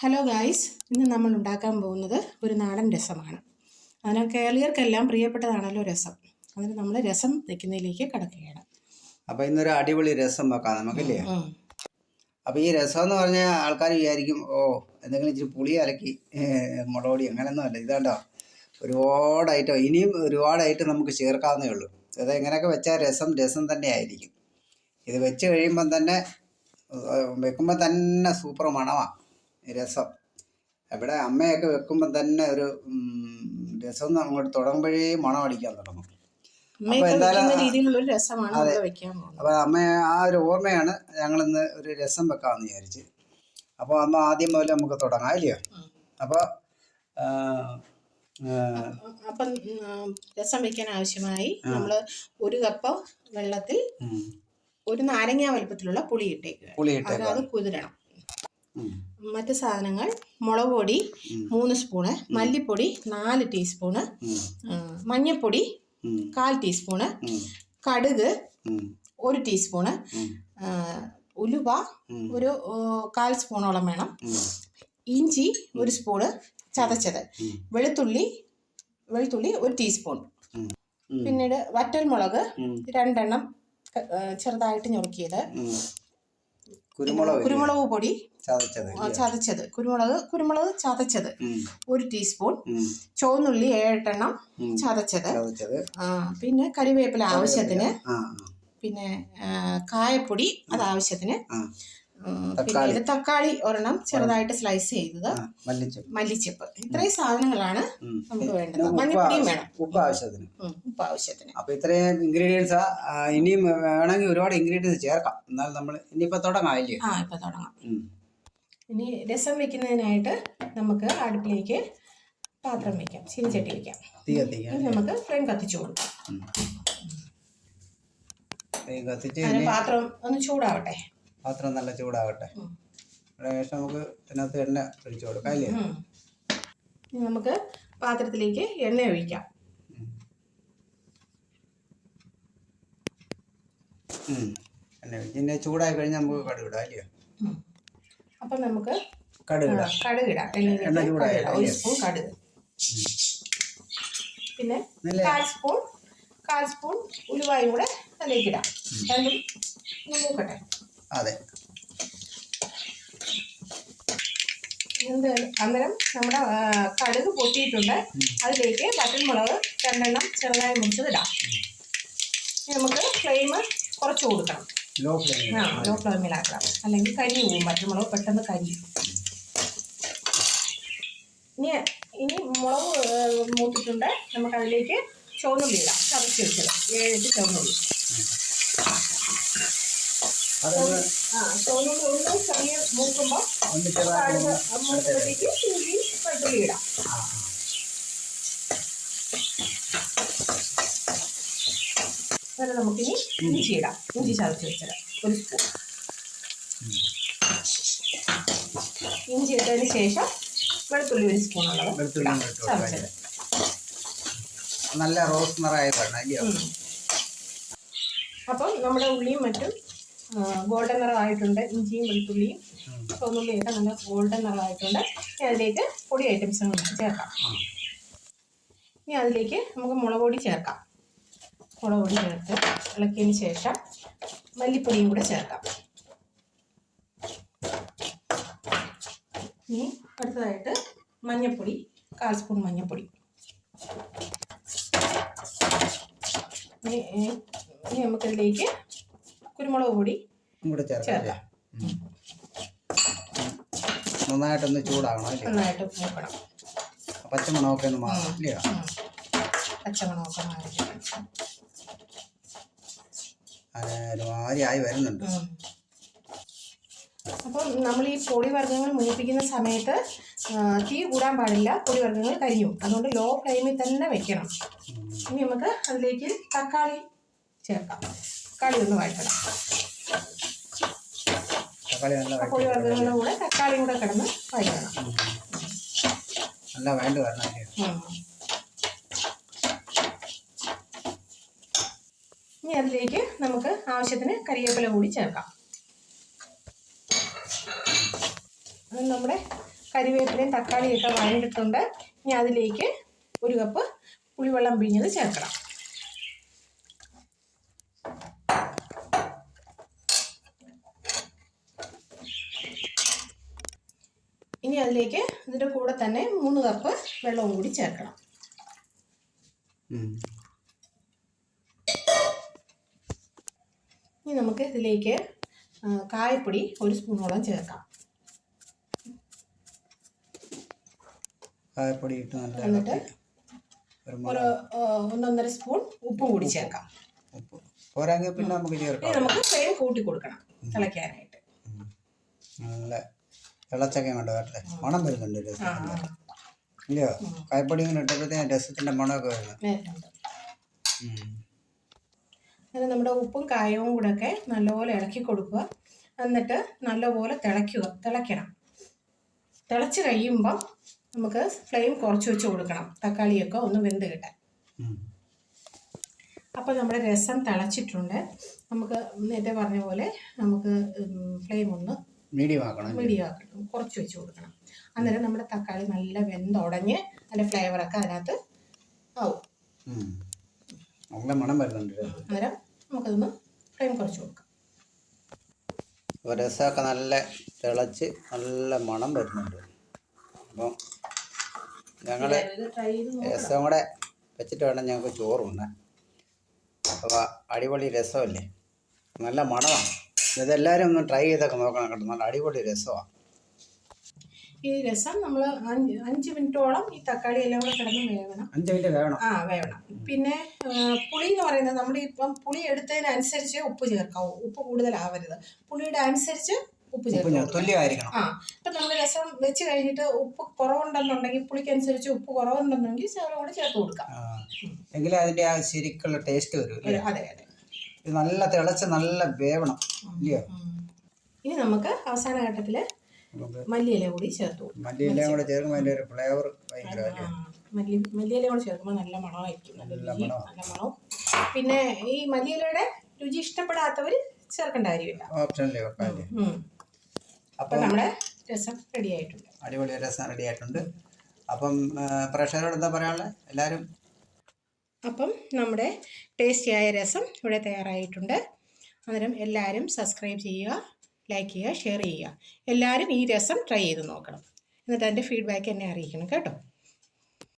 Hello guys ഇന്ന് നമ്മൾ ഉണ്ടാക്കാൻ പോകുന്നത് ഒരു നാടൻ രസമാണ്. അതിന് കേരളീയർക്കെല്ലാം പ്രിയപ്പെട്ടതാണല്ലോ രസം. അതിന് നമ്മൾ രസം വെക്കുന്നതിലേക്ക് കടക്കുകയാണ്. അപ്പൊ ഇന്നൊരു അടിപൊളി രസം വെക്കാം നമുക്കില്ലേ? അപ്പോൾ അപ്പൊ ഈ രസം എന്ന് പറഞ്ഞാൽ ആൾക്കാർ വിചാരിക്കും ഓ എന്തെങ്കിലും ഇച്ചിരി പുളി അലക്കി മുളകൊടി അങ്ങനെയൊന്നും അല്ല. ഇതാണ്ടോ ഒരുപാട് ഐറ്റം ഇനിയും ഒരുപാട് ഐറ്റം നമുക്ക് ചേർക്കാവുന്നേ ഉള്ളൂ. അത് എങ്ങനെയൊക്കെ വെച്ചാൽ രസം രസം തന്നെ ആയിരിക്കും. ഇത് വെച്ച് കഴിയുമ്പം തന്നെ വെക്കുമ്പോൾ തന്നെ സൂപ്പർ മണമാണ് രസം. ഇവിടെ അമ്മയൊക്കെ വെക്കുമ്പോൾ തന്നെ ഒരു രസം അങ്ങോട്ട് തുടങ്ങുമ്പോഴേ മണം അടിക്കാൻ തുടങ്ങും. അപ്പോൾ എന്തായാലും പോകുന്നത്. അപ്പോൾ അമ്മ ആ ഒരു ഓർമ്മയാണ് ഞങ്ങളിന്ന് ഒരു രസം വെക്കാന്ന് വിചാരിച്ച്. അപ്പോൾ അമ്മ ആദ്യം മുതൽ നമുക്ക് തുടങ്ങാം ഇല്ലയോ അപ്പൊ അപ്പോൾ അപ്പം രസം വെക്കാൻ ആവശ്യമായി നമ്മൾ ഒരു കപ്പ് വെള്ളത്തിൽ ഒരു നാരങ്ങ വലുപ്പത്തിലുള്ള പുളി ഇട്ടേക്കുക. പുളി അത് അത് കുതിരണം. മറ്റ് സാധനങ്ങൾ മുളക് പൊടി മൂന്ന് സ്പൂണ് മല്ലിപ്പൊടി നാല് ടീസ്പൂണ് മഞ്ഞൾപ്പൊടി കാൽ ടീസ്പൂണ് കടുക് ഒരു ടീസ്പൂണ് ഉലുവ ഒരു കാൽ സ്പൂണോളം വേണം. ഇഞ്ചി ഒരു സ്പൂണ് ചതച്ചത്. വെളുത്തുള്ളി വെളുത്തുള്ളി ഒരു ടീസ്പൂൺ. പിന്നീട് വറ്റൽമുളക് രണ്ടെണ്ണം ചെറുതായിട്ട് ഞുറുക്കിയത്. കുരുമുളക് കുരുമുളക് പൊടി. ചതച്ചത് ആ, ചതച്ചത്. കുരുമുളക് കുരുമുളക് ചതച്ചത്. ഒരു ടീസ്പൂൺ ചോന്നുള്ളി ചുവന്നുള്ളി ഏഴെട്ടെണ്ണം ചതച്ചത്. പിന്നെ കരിവേപ്പില ആവശ്യത്തിന്. പിന്നെ കായപ്പൊടി അത് ആവശ്യത്തിന്. ആ ഉം, പിന്നെ തക്കാളി ഒരെണ്ണം ചെറുതായിട്ട് സ്ലൈസ് ചെയ്തത്. മല്ലിച്ചപ്പ്. മല്ലിച്ചപ്പ്. ഇത്രയും സാധനങ്ങളാണ് നമുക്ക് വേണ്ടത്. മഞ്ഞപ്പൊടിയും വേണം. ഉപ്പ് ആവശ്യത്തിന്. ഉപ്പ് ആവശ്യത്തിന്. അപ്പോൾ ഇത്രയും ഇൻഗ്രീഡിയൻസ് ഇനിയും വേണമെങ്കിൽ ഒരുപാട് ഇൻഗ്രീഡിയൻസ് ചേർക്കാം. എന്നാൽ നമ്മൾ ഇനിയിപ്പോ തുടങ്ങാം ആ ഇപ്പൊ തുടങ്ങാം. ഇനി രസം വെക്കുന്നതിനായിട്ട് നമുക്ക് അടുപ്പിലേക്ക് പാത്രം വെക്കാം. ചീനിച്ചട്ടി വെക്കാം. ഇനി നമുക്ക് ഫ്രെയിം കത്തിച്ചു കൊടുക്കാം. പാത്രം ഒന്ന് ചൂടാവട്ടെ. പാത്രം നല്ല ചൂടാകട്ടെ. ശേഷം നമുക്ക് ഇതിനകത്ത് എണ്ണ ഒഴിച്ചു കൊടുക്കാം അല്ലേ? നമുക്ക് പാത്രത്തിലേക്ക് എണ്ണ ഒഴിക്കാം. എണ്ണ ഒഴിച്ച് ചൂടായി കഴിഞ്ഞാൽ നമുക്ക് കടുകിടാം അല്ലേ? അല്ലയോ അപ്പം നമുക്ക് എണ്ണ ചൂടായി ഒരു സ്പൂൺ കടുക്. പിന്നെ കാൽ സ്പൂൺ കാൽ സ്പൂൺ ഉലുവായും കൂടെ അതിലേക്കിടാം രണ്ടും മൂക്കട്ടെ. അതെ. അന്നേരം നമ്മുടെ കടുക് പൊട്ടിയിട്ടുണ്ട്. അതിലേക്ക് വറ്റൽമുളക് രണ്ടെണ്ണം ചെറുതായി മുറിച്ചത് ഇടാം. നമുക്ക് ഫ്ലെയിം കുറച്ച് കൊടുക്കണം. ലോ ഫ്ലെയിം ആ ലോ ഫ്ലെയിമിലാക്കണം അല്ലെങ്കിൽ കരി പോവും വറ്റൽമുളക് പെട്ടെന്ന് കരിയും ഇനി ഇനി മുളക് മൂത്തിട്ടുണ്ട്. നമുക്ക് അതിലേക്ക് ചുവന്നുള്ളി ഇടാം. ചതച്ച് വെച്ചത്. ഏഴ് ചുവന്നുള്ളി. അതൊന്ന് ഒന്ന് മൂക്കുമ്പോൾ മൂക്കുമ്പോഴത്തേക്ക് ഇടാം. നമുക്കിനി ഇഞ്ചി ഇടാം. ഇഞ്ചി ചതച്ച് വെച്ചിടാം ഒരു സ്പൂൺ ഇഞ്ചി ഇട്ടതിന് ശേഷം വെളുത്തുള്ളി ഒരു സ്പൂൺ ഉള്ളത്. ചതച്ചത്. നല്ല റോസ് നിറയായി അപ്പം നമ്മുടെ ഉള്ളിയും മറ്റും ഗോൾഡൻ നിറമായിട്ടുണ്ട് ഇഞ്ചിയും വെളുത്തുള്ളിയും ചുവന്നുള്ളിയൊക്കെ നല്ല ഗോൾഡൻ നിറമായിട്ടുണ്ട് ഇനി അതിലേക്ക് പൊടി ഐറ്റംസ് ചേർക്കാം. ഇനി അതിലേക്ക് നമുക്ക് മുളക് പൊടി ചേർക്കാം. മുളക് പൊടി ചേർത്ത് ഇളക്കിയതിന് ശേഷം മല്ലിപ്പൊടിയും കൂടെ ചേർക്കാം. ഇനി അടുത്തതായിട്ട് മഞ്ഞൾപ്പൊടി കാൽ സ്പൂൺ മഞ്ഞൾപ്പൊടി ഇനി നമുക്കതിലേക്ക് കുരുമുളക് പൊടി കൂടെ ചേർക്കാം. നന്നായിട്ടൊന്ന് ചൂടാകണം നന്നായിട്ട് മൂക്കണം. പച്ചമണമൊക്കെ ഒന്ന് ഇല്ലയോ ഉം. പച്ചമണമൊക്കെ മാറി ആയി വരുന്നുണ്ട്. അപ്പം നമ്മൾ ഈ പൊടി വർഗങ്ങൾ മൂപ്പിക്കുന്ന സമയത്ത് തീ കൂടാൻ പാടില്ല പൊടി വർഗങ്ങൾ കരിയും അതുകൊണ്ട് ലോ ഫ്ലെയിമിൽ തന്നെ വെക്കണം. ഇനി നമുക്ക് അതിലേക്ക് തക്കാളി ചേർക്കാം. തക്കാളി ഒന്ന് വഴറ്റണം തക്കാളി വർഗങ്ങളുടെ കൂടെ കിടന്ന് വഴറ്റണം. നല്ല വേണ്ട വരണം അല്ലയോ ഉം. ഇനി അതിലേക്ക് നമുക്ക് ആവശ്യത്തിന് കരിവേപ്പില കൂടി ചേർക്കാം. അത് നമ്മുടെ കരിവേപ്പിലയും തക്കാളിയൊക്കെ വഴണ്ടിട്ടുണ്ട്. ഇനി അതിലേക്ക് ഒരു കപ്പ് പുളിവെള്ളം പിഴിഞ്ഞത് ചേർക്കണം. ഇനി അതിലേക്ക് ഇതിന്റെ കൂടെ തന്നെ മൂന്ന് കപ്പ് വെള്ളവും കൂടി ചേർക്കണം. ഇനി നമുക്ക് ഇതിലേക്ക് കായപ്പൊടി ഒരു സ്പൂണോളം ചേർക്കാം. കായപ്പൊടി ഇട്ട് നല്ല എന്നിട്ട് ഒരു ഒന്നൊന്നര സ്പൂൺ ഉപ്പും കൂടി ചേർക്കാം. ഉപ്പ്. പോരാങ്കിൽ പിന്നെ നമുക്ക് ചേർക്കാം നമുക്ക് ഫ്ലെയിം കൂട്ടി കൊടുക്കണം തിളയ്ക്കാനായിട്ട്. നല്ല തിളച്ചൊക്കെ കൊണ്ട് വരട്ടെ. മണം വരുന്നുണ്ട് രസത്തിന്റെ ഇല്ലയോ? കായ്പൊടി ഇങ്ങനെ ഇട്ടപ്പോഴത്തേക്കും രസത്തിന്റെ മണമൊക്കെ വരുന്നുണ്ട്. അങ്ങനെ നമ്മുടെ ഉപ്പും കായവും കൂടെ ഒക്കെ നല്ലപോലെ ഇളക്കി കൊടുക്കുക. എന്നിട്ട് നല്ലപോലെ തിളയ്ക്കുക. തിളയ്ക്കണം. തിളച്ച് കഴിയുമ്പോൾ നമുക്ക് ഫ്ലെയിം കുറച്ച് വെച്ച് കൊടുക്കണം. തക്കാളിയൊക്കെ ഒന്ന് വെന്ത് കിട്ടാൻ. അപ്പോൾ നമ്മുടെ രസം തിളച്ചിട്ടുണ്ട്. നമുക്ക് നേരത്തെ പറഞ്ഞ പോലെ നമുക്ക് ഫ്ലെയിം ഒന്ന് മീഡിയം ആക്കണം അല്ലേ? മീഡിയം ആക്കണം കുറച്ച് വെച്ച് കൊടുക്കണം. അന്നേരം നമ്മുടെ തക്കാളി നല്ല വെന്തുടഞ്ഞ് അതിന്റെ ഫ്ലേവറൊക്കെ അതിനകത്ത് ആവും. നല്ല മണം വരുന്നുണ്ട്. അന്നേരം നമുക്കതൊന്ന് ഫ്ലെയിം കുറച്ച് കൊടുക്കാം. രസമൊക്കെ നല്ല തിളച്ച് നല്ല മണം വരുന്നുണ്ട്. അപ്പം ഞങ്ങൾ രസം കൂടെ വെച്ചിട്ട് വേണം ഞങ്ങൾക്ക് ചോറ് ഉണ്ടാ അപ്പോൾ അടിപൊളി രസമല്ലേ? നല്ല മണമാണ്. ഇതെല്ലാവരും ഒന്ന് ട്രൈ ചെയ്തൊക്കെ നോക്കണം കേട്ടോ. നല്ല അടിപൊളി രസമാണ് ഈ രസം നമ്മൾ അഞ്ച് അഞ്ച് മിനിറ്റോളം ഈ തക്കാളി എല്ലാം കൂടെ കിടന്ന് വേവണം. അഞ്ച് മിനിറ്റ് വേണം ആ വേവണം. പിന്നെ പുളി എന്ന് പറയുന്നത് നമ്മൾ ഇപ്പം പുളി എടുത്തതിനനുസരിച്ച് ഉപ്പ് ചേർക്കാവൂ. ഉപ്പ് കൂടുതലാവരുത്. പുളിയുടെ അനുസരിച്ച് ഉപ്പ് ചേർക്കണം ആ ഇപ്പം നമ്മൾ രസം വെച്ച് കഴിഞ്ഞിട്ട് ഉപ്പ് കുറവുണ്ടെന്നുണ്ടെങ്കിൽ പുളിക്കനുസരിച്ച് ഉപ്പ് കുറവുണ്ടെന്നുണ്ടെങ്കിൽ ശകലം കൂടെ ചേർത്ത് കൊടുക്കാം. എങ്കിലും അതിന്റെ ആ ശരിക്കുള്ള ടേസ്റ്റ് വരും അതെ അതെ. ഇത് നല്ല തിളച്ച് നല്ല വേവണം ഇല്ലയോ. ഇനി നമുക്ക് അവസാന ഘട്ടത്തിൽ നമുക്ക് മല്ലിയില കൂടി ചേർത്തു മല്ലിയില കൂടെ ചേർക്കുമ്പോൾ അതിന്റെ ഒരു ഫ്ലേവർ ഭയങ്കര മല്ലി മല്ലിയില കൂടെ ചേർക്കുമ്പോൾ നല്ല മണമായിരിക്കും നല്ല നല്ല മണവും. പിന്നെ ഈ മല്ലിയിലയുടെ രുചി ഇഷ്ടപ്പെടാത്തവർ ചേർക്കേണ്ട കാര്യമില്ല. അപ്പൊ നമ്മുടെ രസം റെഡി ആയിട്ടുണ്ട്. അടിപൊളി രസം റെഡി ആയിട്ടുണ്ട്. അപ്പം പ്രേക്ഷകരോട് എന്താ പറയാനുള്ളത്? എല്ലാവരും അപ്പം നമ്മുടെ ടേസ്റ്റിയായ രസം ഇവിടെ തയ്യാറായിട്ടുണ്ട്. അന്നേരം എല്ലാവരും സബ്സ്ക്രൈബ് ചെയ്യുക ലൈക്ക് ചെയ്യുക ഷെയർ ചെയ്യുക. എല്ലാവരും ഈ രസം ട്രൈ ചെയ്ത് നോക്കണം. എന്നിട്ട് അതിന്റെ ഫീഡ്ബാക്ക് എന്നെ അറിയിക്കണം കേട്ടോ.